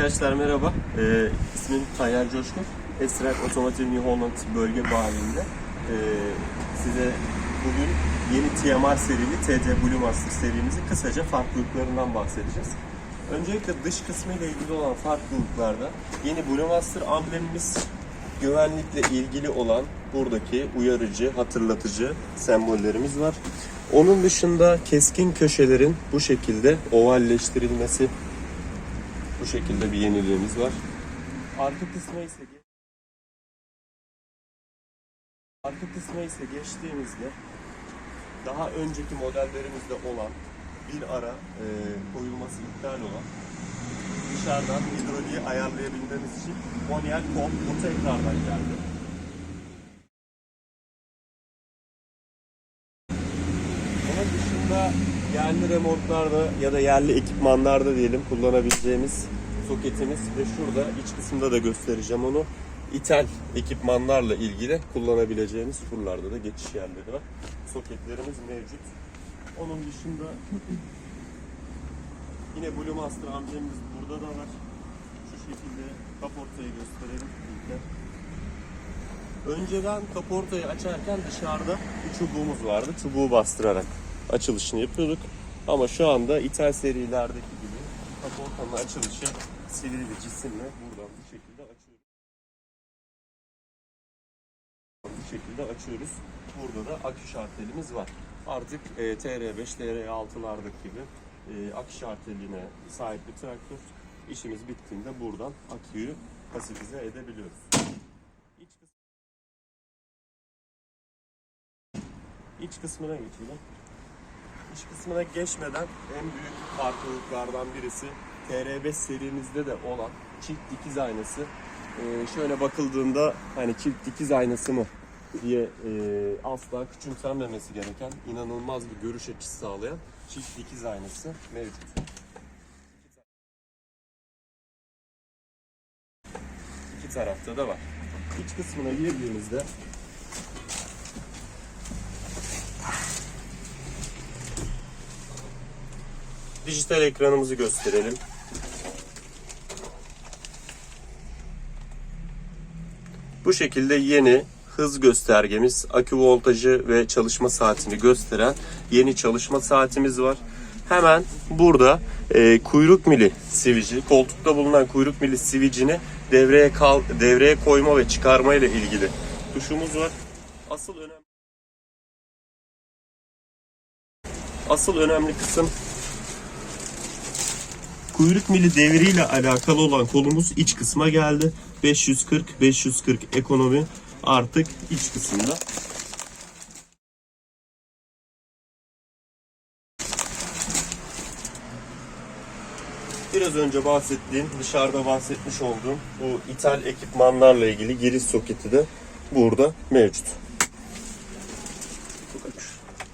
Arkadaşlar merhaba. Ee, ismim Tayyar Coşkun. Esrak Otomotiv New Holland bölge bağımlılığında. Ee, size bugün yeni TMR serili TD Blue Master serimizin kısaca farklılıklarından bahsedeceğiz. Öncelikle dış kısmı ile ilgili olan farklılıklarda yeni Blue Master amblemimiz güvenlikle ilgili olan buradaki uyarıcı, hatırlatıcı sembollerimiz var. Onun dışında keskin köşelerin bu şekilde ovalleştirilmesi bu şekilde bir yeniliğimiz var. Arka kısmı ise arka kısmı ise geçtiğimizde daha önceki modellerimizde olan bir ara e, koyulması iptal olan dışarıdan hidroliği ayarlayabilmemiz için manuel kol bu tekrardan geldi. Onun dışında yerli remontlarda ya da yerli ekipmanlarda diyelim kullanabileceğimiz soketimiz ve şurada iç kısımda da göstereceğim onu. İthal ekipmanlarla ilgili kullanabileceğimiz turlarda da geçiş yerleri var. Soketlerimiz mevcut. Onun dışında yine Blue Master amblemimiz burada da var. Şu şekilde kaportayı gösterelim. Önceden kaportayı açarken dışarıda bir çubuğumuz vardı. Çubuğu bastırarak açılışını yapıyorduk. Ama şu anda ithal serilerdeki gibi kaportanın açılışı sivri bir cisimle buradan bu şekilde açıyoruz. Bu şekilde açıyoruz. Burada da akü şartelimiz var. Artık e, TR5, TR6'lardaki gibi e, akü şarteline sahip bir traktör. İşimiz bittiğinde buradan aküyü pasifize edebiliyoruz. İç kısmı İç kısmına geçelim. İç kısmına geçmeden en büyük farklılıklardan birisi TR5 serimizde de olan çift dikiz aynası. Ee, şöyle bakıldığında hani çift dikiz aynası mı diye e, asla küçümsenmemesi gereken inanılmaz bir görüş açısı sağlayan çift dikiz aynası mevcut. İki tarafta da var. İç kısmına girdiğimizde dijital ekranımızı gösterelim. Bu şekilde yeni hız göstergemiz, akü voltajı ve çalışma saatini gösteren yeni çalışma saatimiz var. Hemen burada e, kuyruk mili sivici, koltukta bulunan kuyruk mili sivicini devreye kal, devreye koyma ve çıkarma ile ilgili tuşumuz var. Asıl önemli Asıl önemli kısım kuyruk mili devriyle alakalı olan kolumuz iç kısma geldi. 540 540 ekonomi artık iç kısımda. Biraz önce bahsettiğim, dışarıda bahsetmiş olduğum bu ithal ekipmanlarla ilgili giriş soketi de burada mevcut.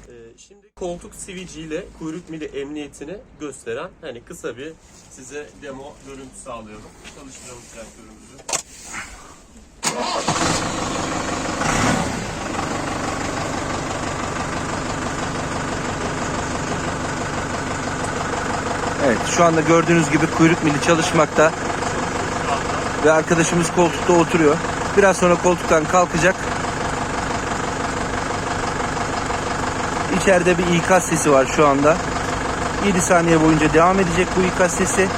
Ee, Şimdi koltuk siviciyle kuyruk mili emniyetini gösteren hani kısa bir size demo görüntü sağlıyorum. Çalıştıralım traktörümüzü. Evet şu anda gördüğünüz gibi kuyruk mili çalışmakta ve arkadaşımız koltukta oturuyor. Biraz sonra koltuktan kalkacak. İçeride bir ikaz sesi var şu anda. 7 saniye boyunca devam edecek bu ikaz sesi.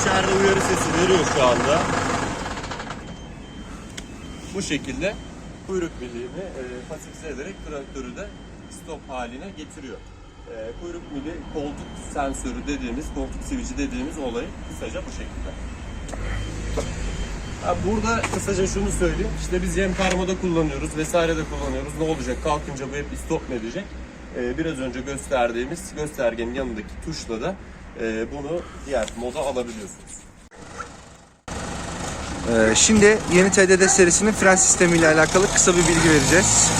İçeride uyarı sesi veriyor şu anda. Bu şekilde kuyruk miliğini e, pasifize ederek traktörü de stop haline getiriyor. E, kuyruk mili koltuk sensörü dediğimiz, koltuk sivici dediğimiz olayı kısaca bu şekilde. Burada kısaca şunu söyleyeyim. İşte biz yem karmada kullanıyoruz vesaire de kullanıyoruz. Ne olacak? Kalkınca bu hep stop mu edecek? E, biraz önce gösterdiğimiz göstergenin yanındaki tuşla da e, bunu diğer moda alabiliyorsunuz. Ee, şimdi yeni TDD serisinin fren sistemi ile alakalı kısa bir bilgi vereceğiz.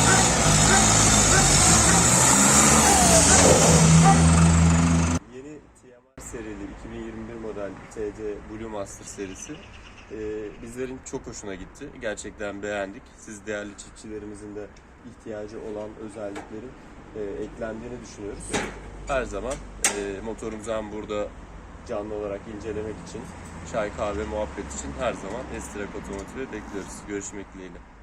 Yeni TMR serili 2021 model TD Blue Master serisi e, bizlerin çok hoşuna gitti. Gerçekten beğendik. Siz değerli çiftçilerimizin de ihtiyacı olan özelliklerin e, eklendiğini düşünüyoruz. Her zaman e, motorumuzdan burada canlı olarak incelemek için, çay kahve muhabbet için her zaman Estirek Otomotiv'e bekliyoruz. Görüşmek dileğiyle.